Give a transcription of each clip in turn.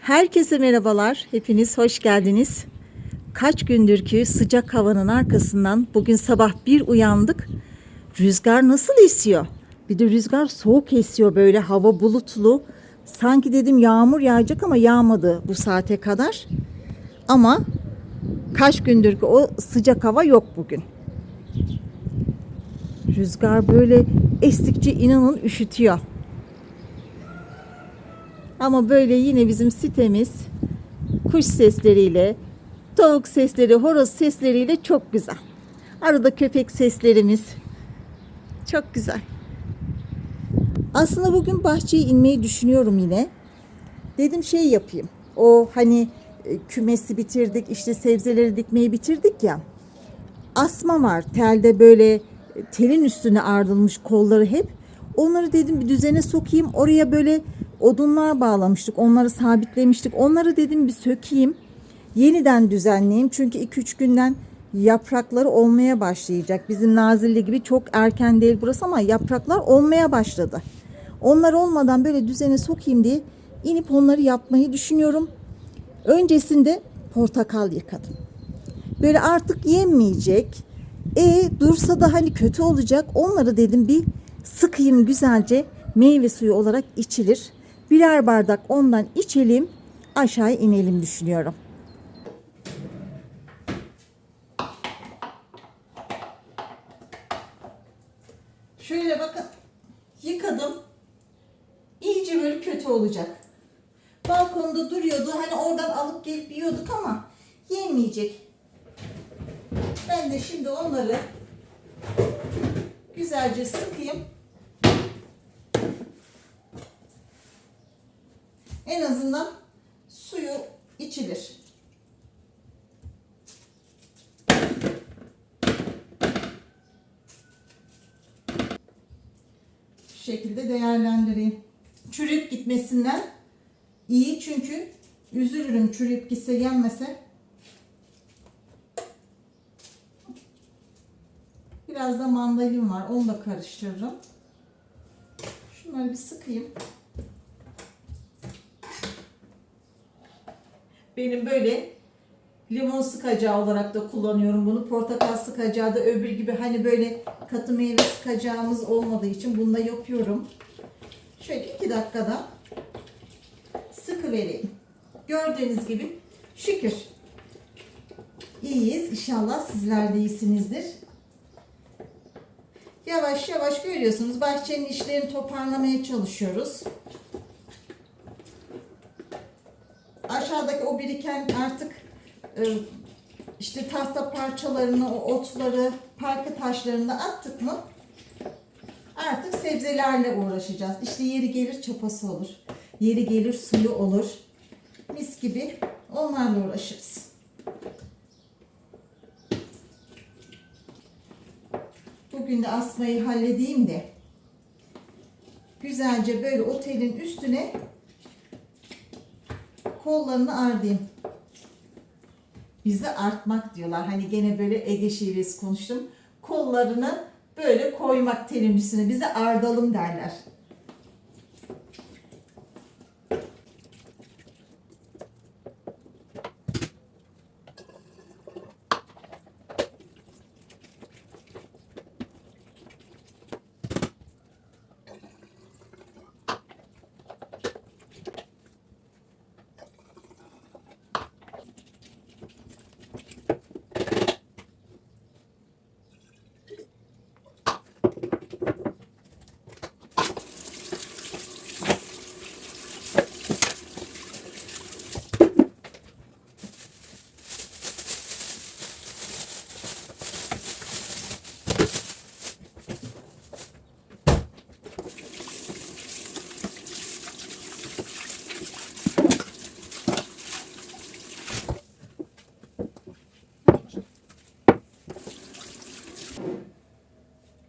Herkese merhabalar. Hepiniz hoş geldiniz. Kaç gündür ki sıcak havanın arkasından bugün sabah bir uyandık. Rüzgar nasıl esiyor? Bir de rüzgar soğuk esiyor böyle hava bulutlu. Sanki dedim yağmur yağacak ama yağmadı bu saate kadar. Ama kaç gündür ki o sıcak hava yok bugün. Rüzgar böyle estikçe inanın üşütüyor. Ama böyle yine bizim sitemiz kuş sesleriyle, tavuk sesleri, horoz sesleriyle çok güzel. Arada köpek seslerimiz çok güzel. Aslında bugün bahçeye inmeyi düşünüyorum yine. Dedim şey yapayım. O hani e, kümesi bitirdik, işte sebzeleri dikmeyi bitirdik ya. Asma var. Telde böyle e, telin üstüne ardılmış kolları hep. Onları dedim bir düzene sokayım. Oraya böyle odunlar bağlamıştık. Onları sabitlemiştik. Onları dedim bir sökeyim. Yeniden düzenleyeyim. Çünkü 2-3 günden yaprakları olmaya başlayacak. Bizim Nazilli gibi çok erken değil burası ama yapraklar olmaya başladı. Onlar olmadan böyle düzene sokayım diye inip onları yapmayı düşünüyorum. Öncesinde portakal yıkadım. Böyle artık yenmeyecek. E dursa da hani kötü olacak. Onları dedim bir sıkayım güzelce meyve suyu olarak içilir. Birer bardak ondan içelim aşağı inelim düşünüyorum. Şöyle bakın yıkadım. İyice böyle kötü olacak. Balkonda duruyordu. Hani oradan alıp gelip yiyorduk ama yemeyecek. Ben de şimdi onları güzelce sıkayım. En azından suyu içilir. Şu şekilde değerlendireyim. Çürüyüp gitmesinden iyi çünkü üzülürüm çürüyüp gitse yenmese. Biraz da mandalin var. Onu da karıştırırım. Şunları bir sıkayım. Benim böyle limon sıkacağı olarak da kullanıyorum bunu. Portakal sıkacağı da öbür gibi hani böyle katı meyve sıkacağımız olmadığı için bunu da yapıyorum. Şöyle iki dakikada sıkı vereyim. Gördüğünüz gibi şükür iyiyiz. İnşallah sizler de iyisinizdir. Yavaş yavaş görüyorsunuz bahçenin işlerini toparlamaya çalışıyoruz. Aşağıdaki o biriken artık işte tahta parçalarını, o otları, parke taşlarını attık mı artık sebzelerle uğraşacağız. İşte yeri gelir çapası olur. Yeri gelir suyu olur. Mis gibi onlarla uğraşırız. Bugün de asmayı halledeyim de güzelce böyle otelin üstüne kollarını ardayım. Bize artmak diyorlar. Hani gene böyle Ege şivesi konuştum. Kollarını böyle koymak üstüne. Bize ardalım derler.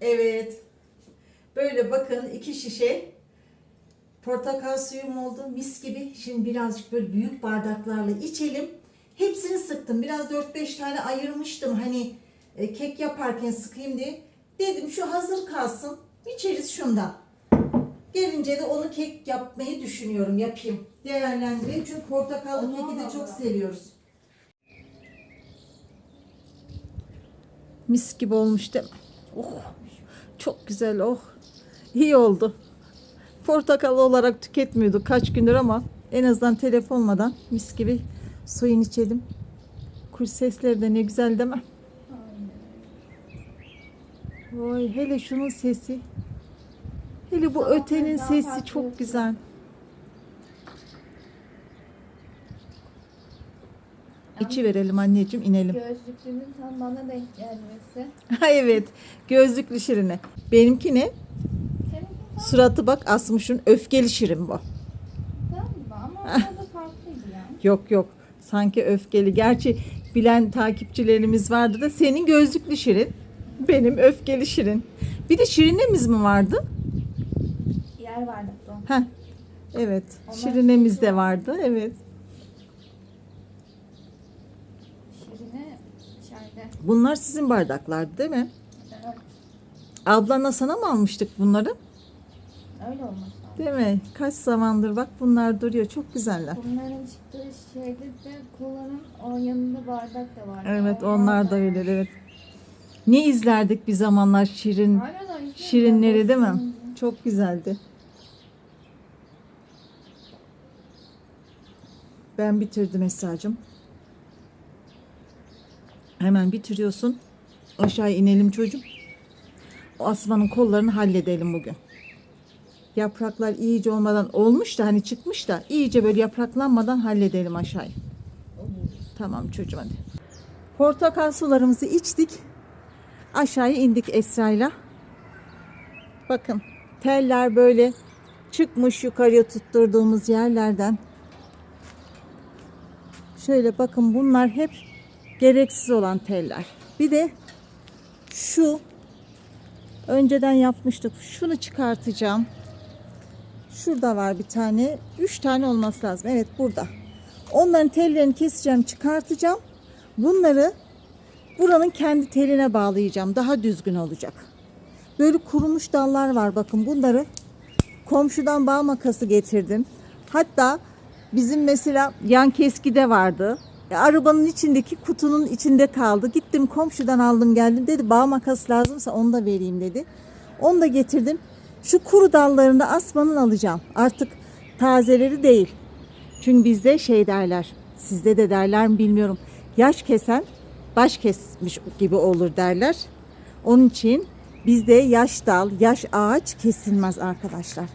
Evet. Böyle bakın iki şişe portakal suyum oldu. Mis gibi. Şimdi birazcık böyle büyük bardaklarla içelim. Hepsini sıktım. Biraz 4-5 tane ayırmıştım. Hani e, kek yaparken sıkayım diye. Dedim şu hazır kalsın. İçeriz şundan. Gelince de onu kek yapmayı düşünüyorum. Yapayım. değerlendirelim. Çünkü portakallı keki de çok seviyoruz. Mis gibi olmuş değil mi? Oh, çok güzel oh. İyi oldu. Portakallı olarak tüketmiyorduk kaç gündür ama en azından telef olmadan mis gibi suyun içelim. Kuş sesleri de ne güzel değil mi? Oy hele şunun sesi. Hele bu ötenin daha sesi çok güzel. İçi verelim anneciğim inelim. Gözlüklünün tam bana denk gelmesi. Evet gözlüklü şirine. Benimki ne? Suratı bak asmışın öfkeli şirin bu. galiba ama farklıydı. Yok yok sanki öfkeli. Gerçi bilen takipçilerimiz vardı da senin gözlüklü şirin. Benim öfkeli şirin. Bir de şirinemiz mi vardı? Yer vardı. Ha. Evet. Onlar Şirinemiz şirin de vardı. Evet. Şirine içeride. Bunlar sizin bardaklardı değil mi? Evet, Ablanla sana mı almıştık bunları? Öyle olması lazım. Değil mi? Kaç zamandır bak bunlar duruyor. Çok güzeller. Bunların çıktığı şeyde de kolanın o yanında bardak da vardı. Evet onlar da öyle evet. Ne izlerdik bir zamanlar şirin Hala da izliyorum şirinleri değil mi? Çok güzeldi. Ben bitirdim Esra'cığım. Hemen bitiriyorsun. Aşağı inelim çocuğum. O asmanın kollarını halledelim bugün. Yapraklar iyice olmadan olmuş da hani çıkmış da iyice böyle yapraklanmadan halledelim aşağıyı. Tamam çocuğum hadi. Portakal sularımızı içtik. Aşağıya indik Esra'yla. Bakın teller böyle çıkmış yukarıya tutturduğumuz yerlerden. Şöyle bakın bunlar hep gereksiz olan teller. Bir de şu önceden yapmıştık. Şunu çıkartacağım. Şurada var bir tane. Üç tane olması lazım. Evet burada. Onların tellerini keseceğim, çıkartacağım. Bunları buranın kendi teline bağlayacağım. Daha düzgün olacak. Böyle kurumuş dallar var bakın bunları komşudan bağ makası getirdim. Hatta bizim mesela yan keskide vardı. Ya, arabanın içindeki kutunun içinde kaldı. Gittim komşudan aldım geldim dedi bağ makası lazımsa onu da vereyim dedi. Onu da getirdim. Şu kuru dallarını da asmanın alacağım. Artık tazeleri değil. Çünkü bizde şey derler. Sizde de derler mi bilmiyorum. Yaş kesen baş kesmiş gibi olur derler. Onun için bizde yaş dal, yaş ağaç kesilmez arkadaşlar.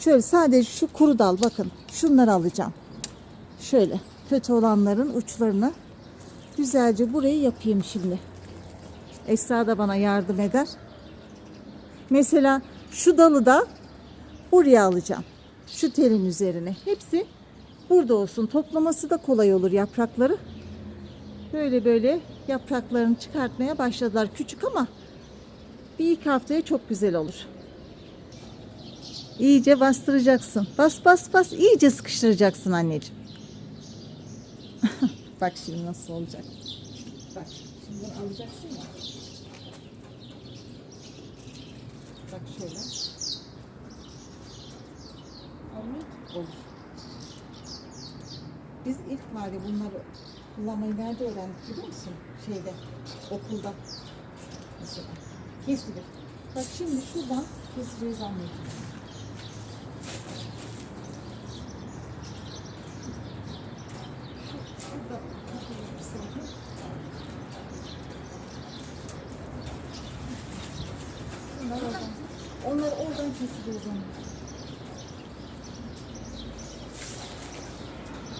Şöyle sadece şu kuru dal bakın. Şunları alacağım. Şöyle kötü olanların uçlarını güzelce burayı yapayım şimdi. Esra da bana yardım eder. Mesela şu dalı da buraya alacağım. Şu telin üzerine. Hepsi burada olsun. Toplaması da kolay olur yaprakları. Böyle böyle yapraklarını çıkartmaya başladılar. Küçük ama bir iki haftaya çok güzel olur. İyice bastıracaksın. Bas bas bas iyice sıkıştıracaksın anneciğim. Bak şimdi nasıl olacak. Bak şimdi alacaksın ya. Bak şöyle. Olmuyor. Olur. Biz ilk var ya bunları kullanmayı nerede öğrendik biliyor musun? Şeyde, okulda. Mesela. Kesilir. Bak şimdi şuradan keseceğiz anneciğim. Şu- şurada takılır Bunlar oradan. Onları oradan keseceğiz anneciğim.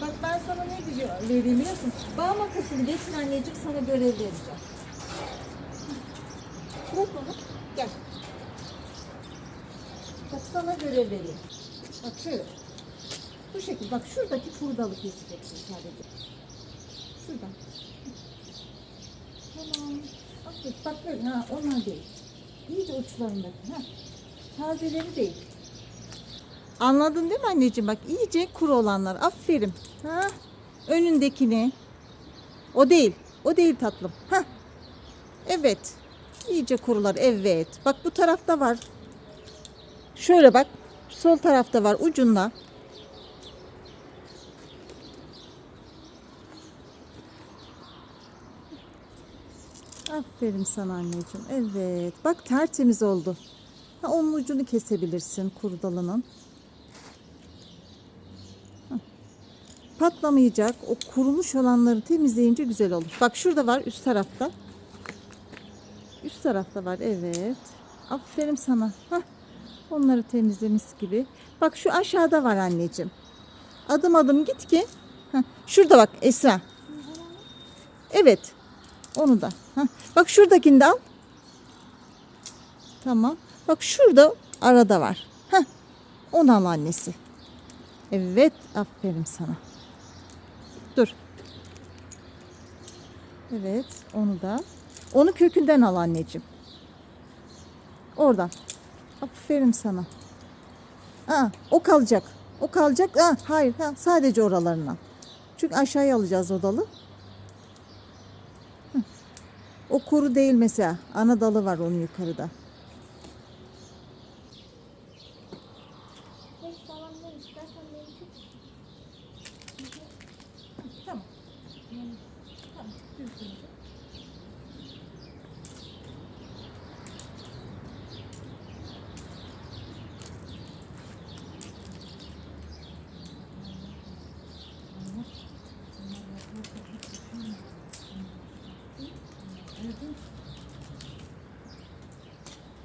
Bak ben sana ne diyor, vereyim biliyorsun. Bağ makasını getir anneciğim sana görev vereceğim. Bırak onu. Gel. Bak sana görev vereyim. Bak şöyle. Bu şekilde. Bak şuradaki kurdalı keseceksin sadece. Şuradan. Tamam. Bak, bak böyle. Ha, onlar değil. İyice uçlarındaki. Ha. Tazeleri değil. Anladın değil mi anneciğim? Bak iyice kuru olanlar. Aferin. Ha? Önündekini. O değil. O değil tatlım. Heh. Evet. İyice kurular. Evet. Bak bu tarafta var. Şöyle bak. Sol tarafta var ucunda. Aferin sana anneciğim. Evet. Bak tertemiz oldu. Ha, onun ucunu kesebilirsin kurdalının. Patlamayacak. O kurumuş olanları temizleyince güzel olur. Bak şurada var üst tarafta. Üst tarafta var evet. Aferin sana. Hah. Onları temizlemiş gibi. Bak şu aşağıda var anneciğim. Adım adım git ki. Hah. Şurada bak Esra. Evet. Onu da. Hah. Bak şuradakini de al. Tamam. Bak şurada arada var. Heh. Onu al annesi. Evet. Aferin sana. Evet. Onu da. Onu kökünden al anneciğim. Oradan. Aferin sana. Aa, o kalacak. O kalacak. Aa, hayır. Ha, sadece oralarına. Çünkü aşağıya alacağız o dalı. Hı. O kuru değil mesela. Ana dalı var onun yukarıda. Tamam. Tamam. Düzgünce.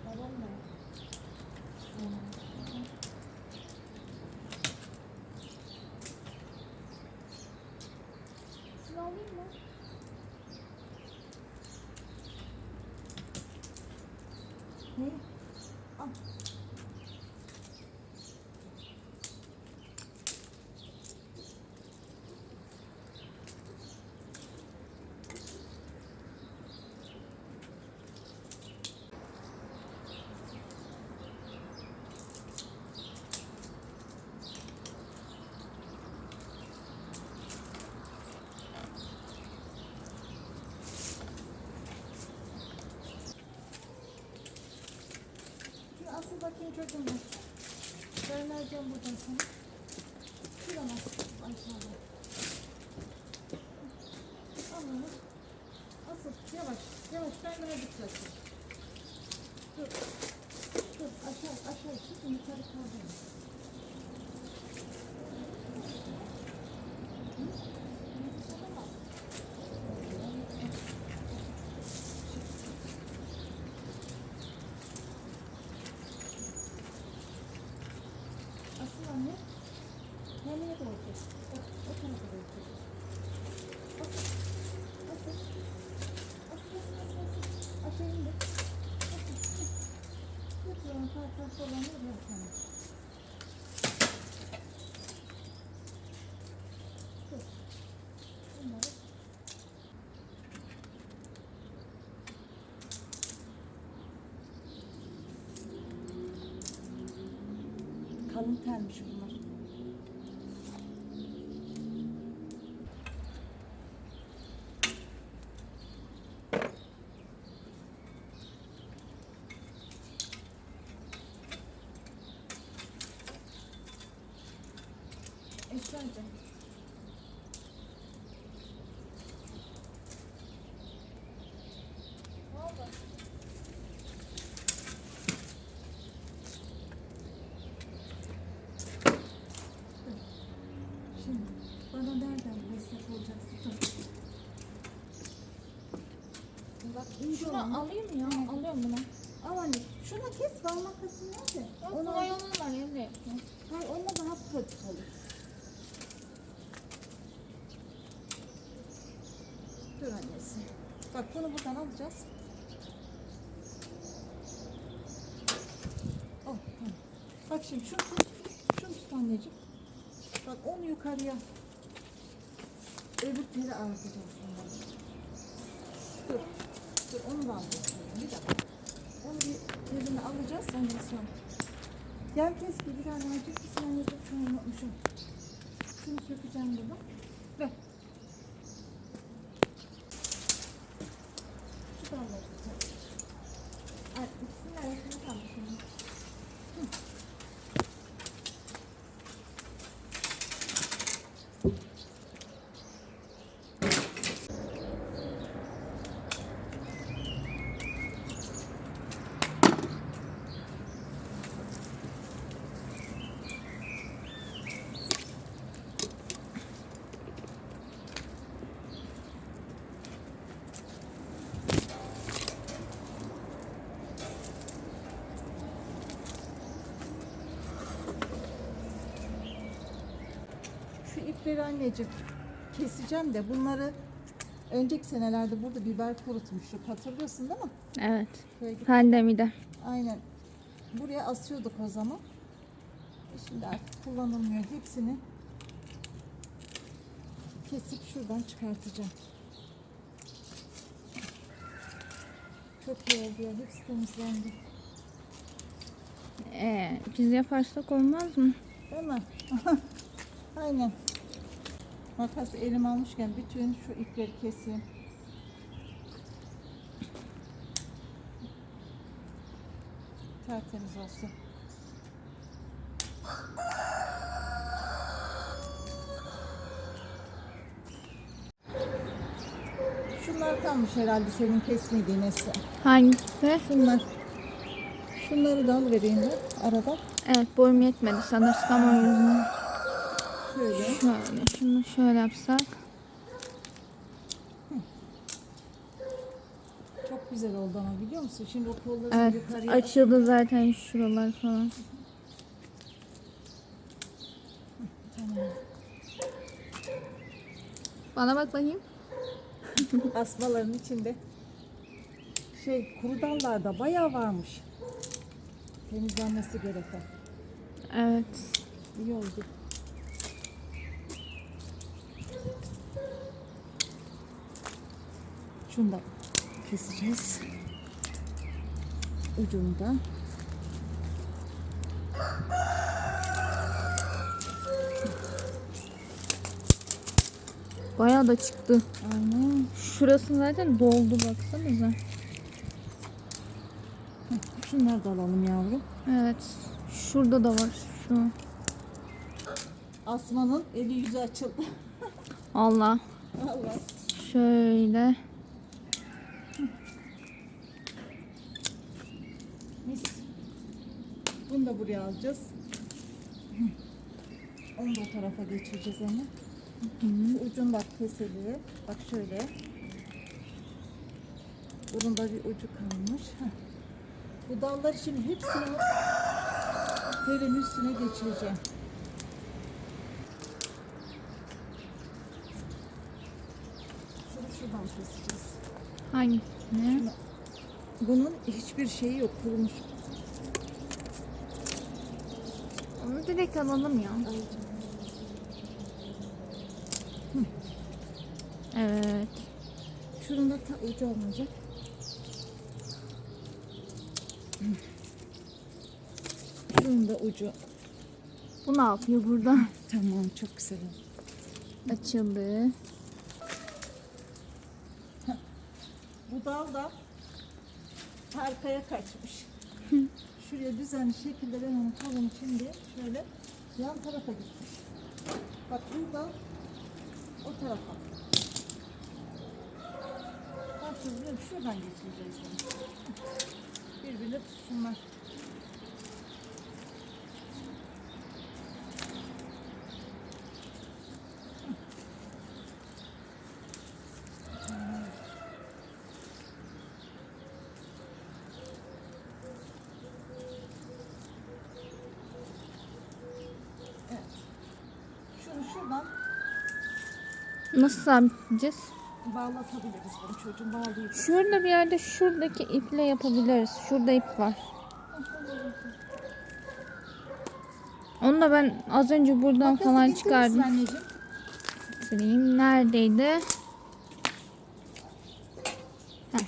Babam da. Şunu alayım mı? Ne? Al. Şimdi asıl bakayım çocuğum. Ben vereceğim buradan sana. Şuradan aşağıda. Al onu. Asıl yavaş yavaş böyle tutacaksın. Dur. Dur aşağı aşağı çık yukarı kaldırma. Asıl anne. Nereye doğru çek? Bak o tarafa doğru çek. Asıl. Asıl. Asıl asıl asıl asıl. Aşağı indir. Asıl. Asıl. Götür onu sağ tarafta olanı oraya sana. Dur. Bunları. Telmiş bunlar. Esra'cığım. Ne oldu? Şimdi bana nereden destek olacaksın? Dur. Bak olan. alayım ya. Alıyorum bunu. Al anne. Şunu kes bal makası nerede? Onu kolay onun var evde yapacağım. Hayır onunla daha pratik olur. Dur annesi. Bak bunu buradan alacağız. Oh, tamam. Bak şimdi şunu tut. Şunu tut anneciğim. Bak onu yukarıya. Öbür teri ağırtacağız sonra. Dur. Onu da alacağız. Bir dakika. Onu bir terini alacağız sonra sonra. Gel kes bir tane alacak bir saniye dur şunu unutmuşum. Şunu sökeceğim burada. Ver. Şu da alacağız. Ay, ikisinin arasında kalmış. şimdi. Biberleri anneciğim keseceğim de bunları önceki senelerde burada biber kurutmuştuk. Hatırlıyorsun değil mi? Evet. Pandemide. Aynen. Buraya asıyorduk o zaman. E Şimdi artık kullanılmıyor. Hepsini kesip şuradan çıkartacağım. Çok iyi oldu ya. Hepsi temizlendi. Ee, biz yaparsak olmaz mı? Değil mi? Aynen. Makas elim almışken bütün şu ipleri keseyim. Tertemiz olsun. Şunlar kalmış herhalde senin kesmediğin Esra. Hangisi? Şunlar. Şunları da alıvereyim ben aradan. Evet boyum yetmedi sanırsam o yüzden. Şöyle. Şöyle şunu şöyle yapsak. Çok güzel oldu ama biliyor musun? Şimdi o kolları Evet yukarıya açıldı zaten şuralar falan. Tamam. Bana bak bakayım. asmaların içinde şey kuru dallarda bayağı varmış. Temizlenmesi gereken. Evet. İyi oldu. Şunu da keseceğiz. Ucunda. Bayağı da çıktı. Aynen. Şurası zaten doldu baksanıza. Şunları da alalım yavrum. Evet. Şurada da var. Şu. Asmanın eli yüzü açıldı. Allah. Allah. Şöyle. Mis. Bunu da buraya alacağız. Onu da o tarafa geçireceğiz ama. Şu ucunu bak keselim. Bak şöyle. Bunun da bir ucu kalmış. Heh. Bu dalları şimdi hepsini telin üstüne geçireceğim. Şunu şuradan keseceğiz. Hangisini? Bunun hiçbir şeyi yok kurumuş. Onu direkt alalım ya. Evet. Şunun da ucu olmayacak. Şunun da ucu. Bu ne yapıyor burada? Tamam çok güzel oldu. Açıldı. Bu dal da arkaya kaçmış. Şuraya düzenli şekilde ben onu kolum şimdi şöyle yan tarafa gitmiş. Bak burada o tarafa. Musun? Şuradan geçireceğiz. Birbirine tutsunlar. Evet. Şuradan Nasıl sabitleyeceğiz? bağlatabiliriz bunu çocuğun bağlayıp. Şurada bir yerde şuradaki iple yapabiliriz. Şurada ip var. Onu da ben az önce buradan Makası falan getirir misin çıkardım. Anneciğim. Neredeydi? Heh.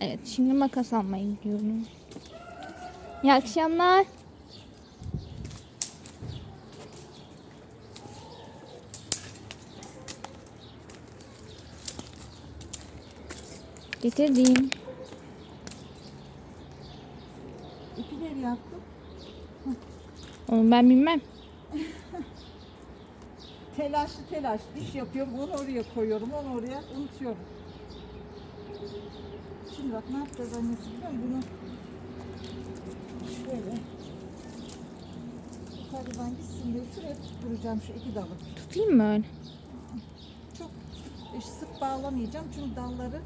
Evet şimdi makas almaya gidiyorum. İyi akşamlar. Getirdim. İpi nereye yaptım? Onu ben bilmem. Telaşlı telaşlı iş yapıyorum. Onu oraya koyuyorum. Onu oraya unutuyorum. Şimdi bak ne yapacağız annesi biliyor musun? Bunu şöyle yukarıdan gitsin diye şuraya tutturacağım şu iki dalı. Tutayım mı öyle? Çok sık bağlamayacağım çünkü dalları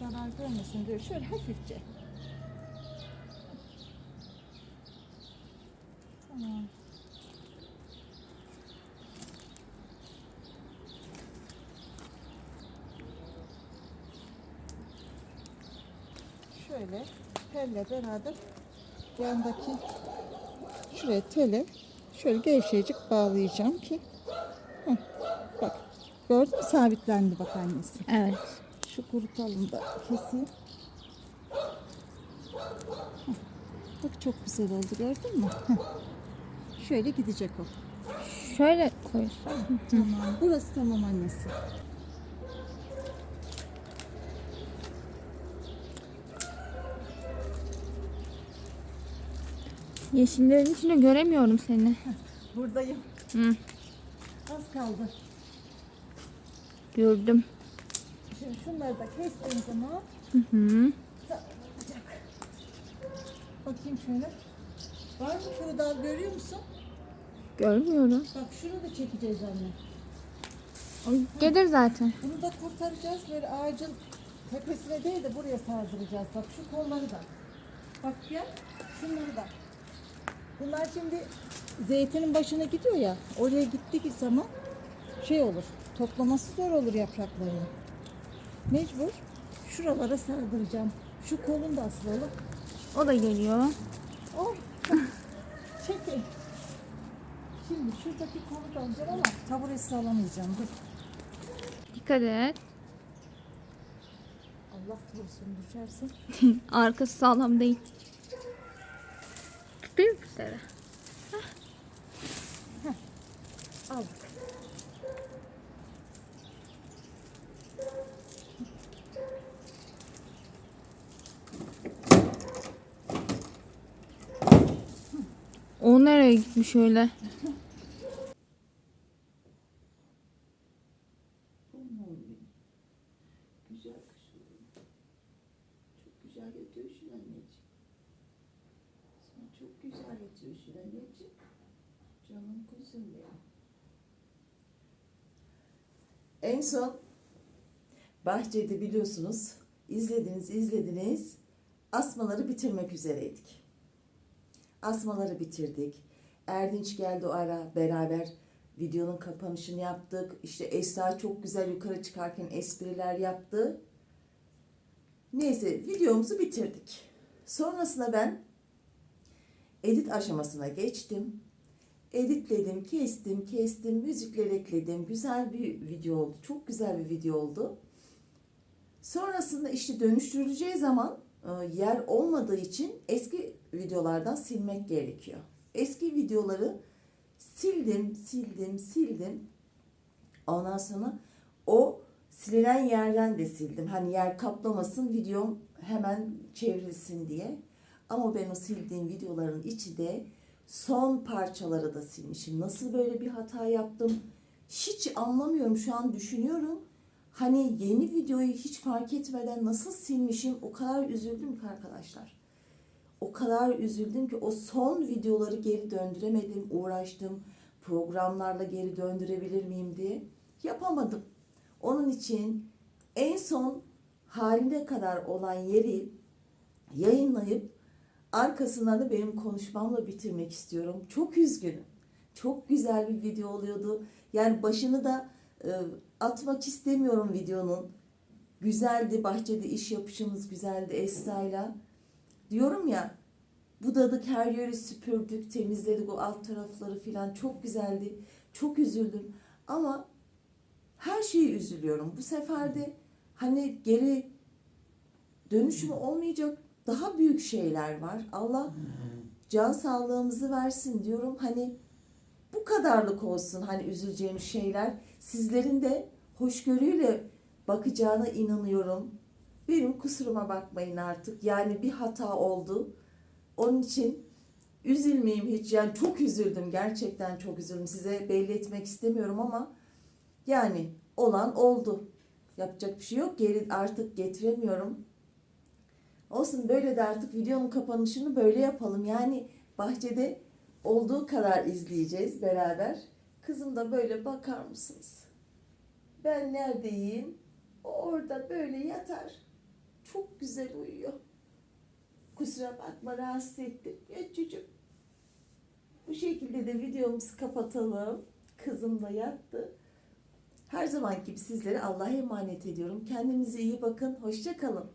zarar görmesin diye şöyle hafifçe. Tamam. Şöyle telle beraber yandaki şuraya tele şöyle gevşecik bağlayacağım ki Heh, bak gördün mü sabitlendi bak annesi. Evet. Şu kurutalım da keseyim. Heh, Bak çok güzel oldu gördün mü? Heh. Şöyle gidecek o. Şöyle koysan. Tamam. Burası tamam annesi. Yeşillerin içinde göremiyorum seni. Buradayım. Hı, Az kaldı. gördüm. Şimdi şunları da kestiğim zaman Hı hı. olacak. Bakayım şöyle. Var mı kuru dal görüyor musun? Görmüyorum. Bak şunu da çekeceğiz anne. O Gelir zaten. Bunu da kurtaracağız. Böyle ağacın tepesine değil de buraya sardıracağız. Bak şu kolları da. Bak ya şunları da. Bunlar şimdi zeytinin başına gidiyor ya. Oraya gittiği zaman şey olur. Toplaması zor olur yapraklarını. Mecbur şuralara sardıracağım. Şu kolun da asılalım. O da geliyor. Oh. Çekin. Şimdi şuradaki kolu da alacağım ama taburesi alamayacağım. Dur. Dikkat et. Allah korusun düşersin. Arkası sağlam değil. Tutayım mı seni? Al. O nereye gitmiş öyle? En son bahçede biliyorsunuz izlediniz izlediniz asmaları bitirmek üzereydik. Asmaları bitirdik. Erdinç geldi o ara beraber videonun kapanışını yaptık. İşte Esra çok güzel yukarı çıkarken espriler yaptı. Neyse videomuzu bitirdik. Sonrasında ben edit aşamasına geçtim. Editledim, kestim, kestim, müzikler ekledim. Güzel bir video oldu. Çok güzel bir video oldu. Sonrasında işte dönüştürüleceği zaman e, yer olmadığı için eski videolardan silmek gerekiyor. Eski videoları sildim, sildim, sildim. Ondan sonra o silinen yerden de sildim. Hani yer kaplamasın videom hemen çevrilsin diye. Ama ben o sildiğim videoların içi de son parçaları da silmişim. Nasıl böyle bir hata yaptım? Hiç anlamıyorum. Şu an düşünüyorum. Hani yeni videoyu hiç fark etmeden nasıl silmişim? O kadar üzüldüm ki arkadaşlar. O kadar üzüldüm ki o son videoları geri döndüremedim. Uğraştım. Programlarla geri döndürebilir miyim diye. Yapamadım. Onun için en son haline kadar olan yeri yayınlayıp arkasından da benim konuşmamla bitirmek istiyorum. Çok üzgünüm. Çok güzel bir video oluyordu. Yani başını da e, atmak istemiyorum videonun. Güzeldi, bahçede iş yapışımız güzeldi Esra'yla. Diyorum ya, budadık her yeri süpürdük, temizledik o alt tarafları filan çok güzeldi. Çok üzüldüm ama her şeyi üzülüyorum. Bu sefer de hani geri dönüşümü olmayacak daha büyük şeyler var. Allah can sağlığımızı versin diyorum. Hani bu kadarlık olsun hani üzüleceğim şeyler. Sizlerin de hoşgörüyle bakacağına inanıyorum. Benim kusuruma bakmayın artık. Yani bir hata oldu. Onun için üzülmeyeyim hiç. Yani çok üzüldüm. Gerçekten çok üzüldüm. Size belli etmek istemiyorum ama yani olan oldu. Yapacak bir şey yok. Geri artık getiremiyorum. Olsun böyle de artık videonun kapanışını böyle yapalım. Yani bahçede olduğu kadar izleyeceğiz beraber. Kızım da böyle bakar mısınız? Ben neredeyim? O orada böyle yatar. Çok güzel uyuyor. Kusura bakma rahatsız ettim. Ya çocuğum. Bu şekilde de videomuzu kapatalım. Kızım da yattı. Her zaman gibi sizlere Allah'a emanet ediyorum. Kendinize iyi bakın. Hoşça kalın.